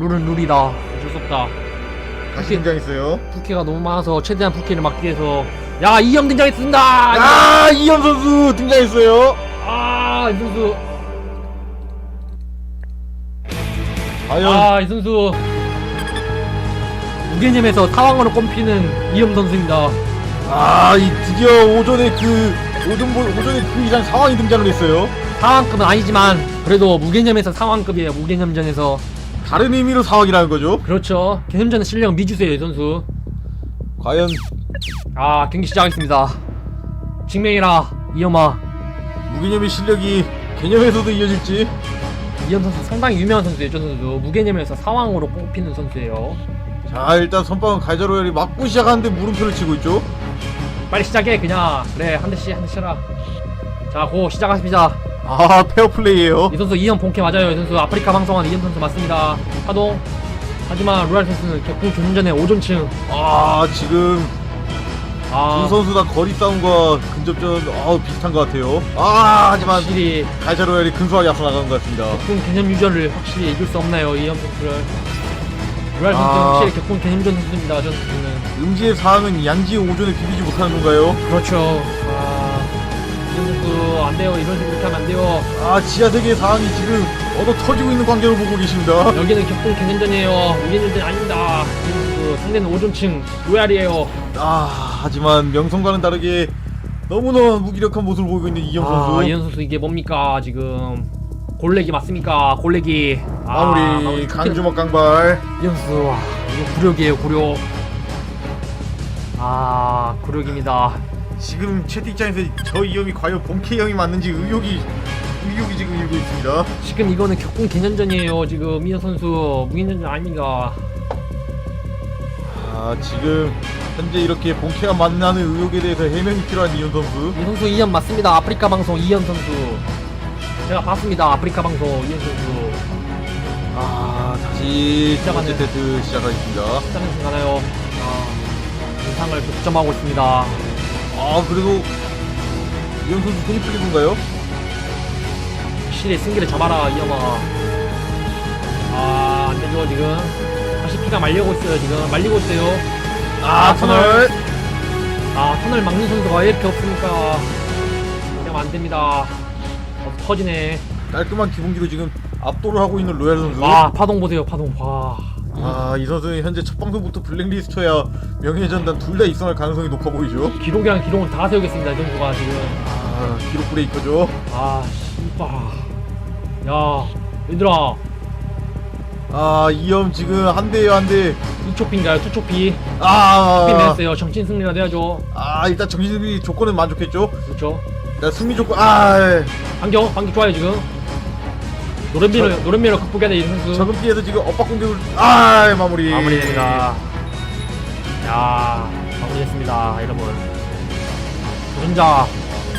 룰은 룰이다. 어쩔 수 없다. 다시 등장했어요. 부캐가 너무 많아서 최대한 부캐를 막기 위해서 야 이형 등장했습니다. 아 이현 선수 등장했어요. 아이 선수 과연 아이 선수 무개념에서 타왕으로 꼽히는 이형 선수입니다. 아 이 드디어 오전에 그 오전 오전에 그 이상 상황이 등장을 했어요. 상황급은 아니지만 그래도 무개념에서 상황급이에요. 무개념전에서 다른 의미로 상황이라는 거죠. 그렇죠. 개념전 실력 미주세요 이 선수. 과연 아 경기 시작하겠습니다. 증명이라 이엄아 무개념의 실력이 개념에서도 이어질지. 이엄 선수 상당히 유명한 선수예요. 저 선수 무개념에서 상황으로 꼽히는 선수예요. 자 일단 선빵은 가이자로열이 맞고 시작하는데 물음표를 치고 있죠. 빨리 시작해 그냥 그래 한 대씩 한 대씩 해라. 자고 시작하십니다. 아 페어플레이예요. 이 선수 이현 본캐 맞아요. 이 선수 아프리카 방송하는 이현 선수 맞습니다. 하동. 하지만 루알 선수는 격풍 조준전에 5존층. 아 지금 아, 두 선수 다 거리 싸움과 근접전 아 비슷한 것 같아요. 아 하지만 확실히 가이자로열이 근소하게 앞서 나가는 것 같습니다. 격풍 개념 유저를 확실히 이길 수 없나요, 이현 선수를. 루알 선수 아. 확실히 격풍 개념전 선수입니다. 저 선수는. 음지의 사항은 양지 오전에 비비지 못하는 건가요? 그렇죠. 아, 선수 안 돼요. 이런 식으로 하면 안 돼요. 아 지하 세계의 사항이 지금 얻어 터지고 있는 광경을 보고 계십니다. 여기는 격풍 개념전이에요. 우리는 아닙니다. 이현 선수 상대는 5존층 루알이에요. 아 하지만 명성과는 다르게 너무나 무기력한 모습을 보이고 있는 이영 선수. 아, 이현 선수 이게 뭡니까 지금 골레기 맞습니까? 골레기. 아, 마무리 강주먹 강발. 이현 선수 와, 이거 굴욕이에요 굴욕. 아 굴욕입니다. 지금 채팅창에서 저 이영이 과연 본캐 형이 맞는지 의혹이 의혹이 지금 일고 있습니다. 지금 이거는 격공 개념전이에요. 지금 이현 선수 무개념전 아닙니다. 아 지금 현재 이렇게 본캐가 만나는 의혹에 대해서 해명이 필요한 이현 선수. 이 선수 이현 맞습니다. 아프리카 방송 이현 선수. 제가 봤습니다. 아프리카 방송 이현 선수. 아 다시 두 번째 시작하네요. 테스트 시작하겠습니다. 시작은 가나요? 아, 인상을 독점하고 있습니다. 아 그래도 이현 선수 손이 풀린 건가요? 확실히 승기를 잡아라 이현아. 아 안되죠 지금. 다시 피가 말리고 있어요 지금. 말리고 있어요. 아 터널. 아 터널 막는 선수가 왜 이렇게 없습니까? 그냥 안됩니다. 어, 터지네. 깔끔한 기본기로 지금 압도를 하고 있는 로얄 선수. 와 파동 보세요 파동. 와. 아, 이 선수는 현재 첫 방송부터 블랙리스트야 명예전단 둘 다 입성할 가능성이 높아 보이죠. 기록이랑 기록은 다 세우겠습니다 이 선수가 지금. 아, 기록 브레이커죠. 아 씨발. 야 얘들아 아, 이염 지금 한 대요, 한 대. 투초피인가요 투초피? 투피 아, 냈어요. 정신 승리라도 해야죠. 아, 일단 정신승리 조건은 만족했죠. 그렇죠. 일단 승리 조건, 아, 반경 반경 좋아요 지금. 노련미를 노련미를 극복해야 돼 이 선수. 적은 피해서 지금 엇박 공격을, 아, 마무리. 마무리됩니다. 야 마무리됐습니다 여러분. 도전자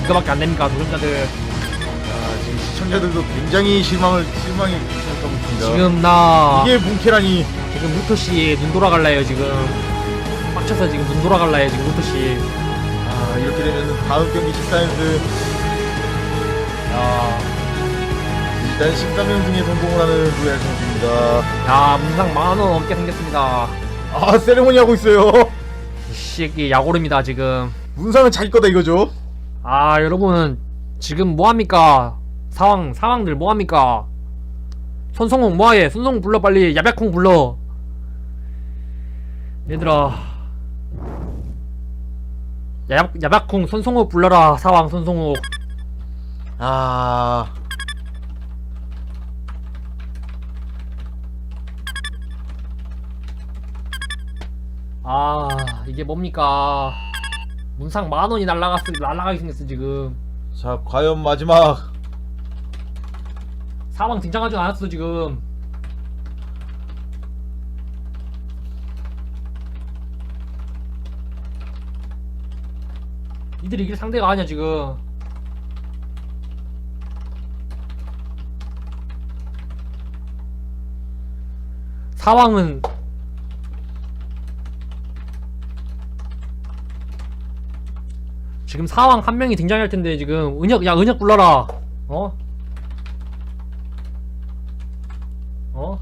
이거밖에 안 됩니까 도전자들. 아, 지금 시청자들도 굉장히 실망을, 실망이 생각하고 있습니다. 지금 나 이게 본캐라니. 지금 루토 씨눈 돌아갈라요 지금. 빡쳐서 지금 눈 돌아갈라요 지금 루토 씨. 아, 이렇게 되면 다음 경기 14연승. 일단 13연승에 성공을 하는 로얄 선수입니다. 야 문상 만원 넘게 생겼습니다. 아, 세레모니 하고 있어요. 이 새끼 약오릅니다 지금. 문상은 자기 거다 이거죠. 아 여러분 지금 뭐합니까 상황 상황들 뭐합니까 손성홍 뭐해 손성홍 불러 빨리 야백콩 불러 얘들아 야, 야백콩 손성호 불러라 사왕 손성호 아. 아 이게 뭡니까? 문상 만원이 날라갔어 날라가게 생겼어 지금. 자, 과연 마지막. 사왕 등장하지 않았어 지금. 이들이 이길 상대가 아니야 지금. 사왕은 지금 사왕 한 명이 등장할 텐데 지금 은혁 야 은혁 불러라. 어? 어?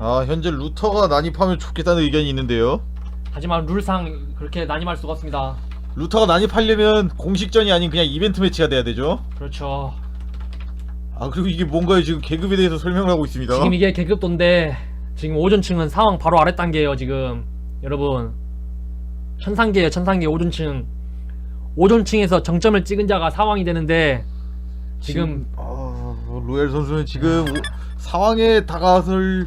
아 현재 루터가 난입하면 좋겠다는 의견이 있는데요. 하지만 룰상 그렇게 난임할 수가 없습니다. 루터가 난입하려면 공식전이 아닌 그냥 이벤트 매치가 돼야 되죠. 그렇죠. 아 그리고 이게 뭔가요 지금 계급에 대해서 설명을 하고 있습니다. 지금 이게 계급도인데 지금 오존층은 상황 바로 아래 단계예요 지금. 여러분. 천상계예요 천상계 오존층. 오존층에서 정점을 찍은 자가 사왕이 되는데 지금 아 로얄 선수는 지금 오- 상황에 다가설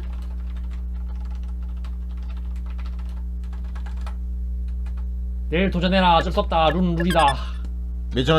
내일 도전해라. 어쩔 수 없다. 룬 룰이다. 매장